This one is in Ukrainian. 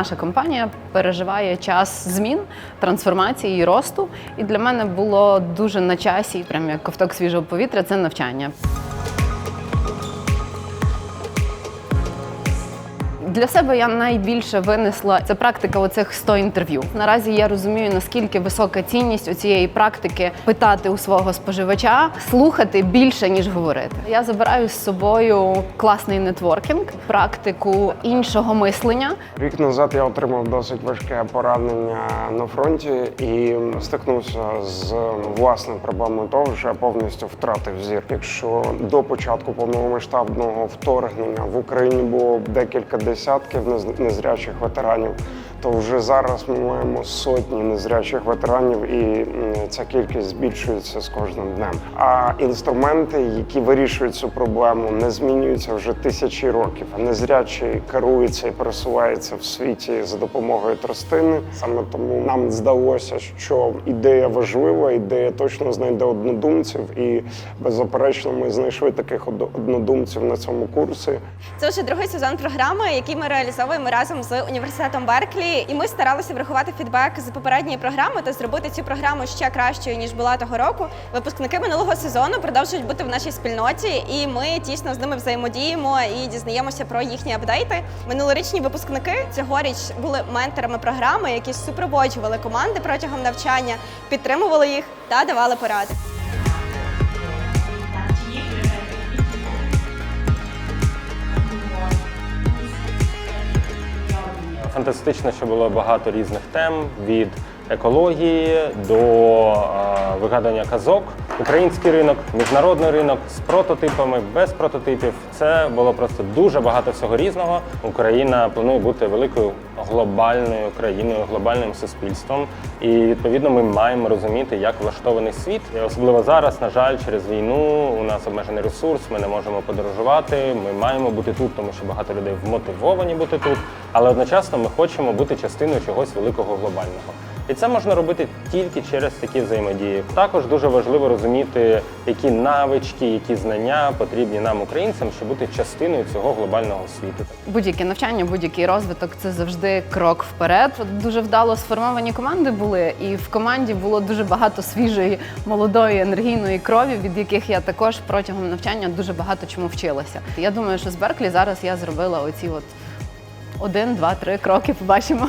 Наша компанія переживає час змін, трансформації і росту. І для мене було дуже на часі, прям як ковток свіжого повітря, це навчання. Для себе я найбільше винесла це практика оцих 100 інтерв'ю. Наразі я розумію, наскільки висока цінність у цієї практики питати у свого споживача, слухати більше ніж говорити. Я забираю з собою класний нетворкінг, практику іншого мислення. Рік назад я отримав досить важке поранення на фронті і стикнувся з власною проблемою того, що я повністю втратив зір. Якщо до початку повномасштабного вторгнення в Україні було декілька десятків нез- незрячих ветеранів, то вже зараз ми маємо сотні незрячих ветеранів, і ця кількість збільшується з кожним днем. А інструменти, які вирішують цю проблему, не змінюються вже тисячі років. А незрячий керується і пересувається в світі за допомогою тростини. Саме тому нам здалося, що ідея важлива, ідея точно знайде однодумців, і беззаперечно ми знайшли таких од- однодумців на цьому курсі. Це вже другий сезон програми, який ми реалізовуємо разом з університетом Берклі. І ми старалися врахувати фідбек з попередньої програми та зробити цю програму ще кращою ніж була того року. Випускники минулого сезону продовжують бути в нашій спільноті, і ми тісно з ними взаємодіємо і дізнаємося про їхні апдейти. Минулорічні випускники цьогоріч були менторами програми, які супроводжували команди протягом навчання, підтримували їх та давали поради. Фантастично, що було багато різних тем від екології до е, вигадання казок. Український ринок, міжнародний ринок з прототипами, без прототипів. Це було просто дуже багато всього різного. Україна планує бути великою глобальною країною, глобальним суспільством. І відповідно ми маємо розуміти, як влаштований світ. І особливо зараз, на жаль, через війну у нас обмежений ресурс, ми не можемо подорожувати. Ми маємо бути тут, тому що багато людей вмотивовані бути тут. Але одночасно ми хочемо бути частиною чогось великого глобального. І це можна робити тільки через такі взаємодії. Також дуже важливо розуміти, які навички, які знання потрібні нам, українцям, щоб бути частиною цього глобального світу. Будь-яке навчання, будь-який розвиток це завжди крок вперед. Дуже вдало сформовані команди були, і в команді було дуже багато свіжої, молодої, енергійної крові, від яких я також протягом навчання дуже багато чому вчилася. Я думаю, що з Берклі зараз я зробила оці от один, два, три кроки. Побачимо.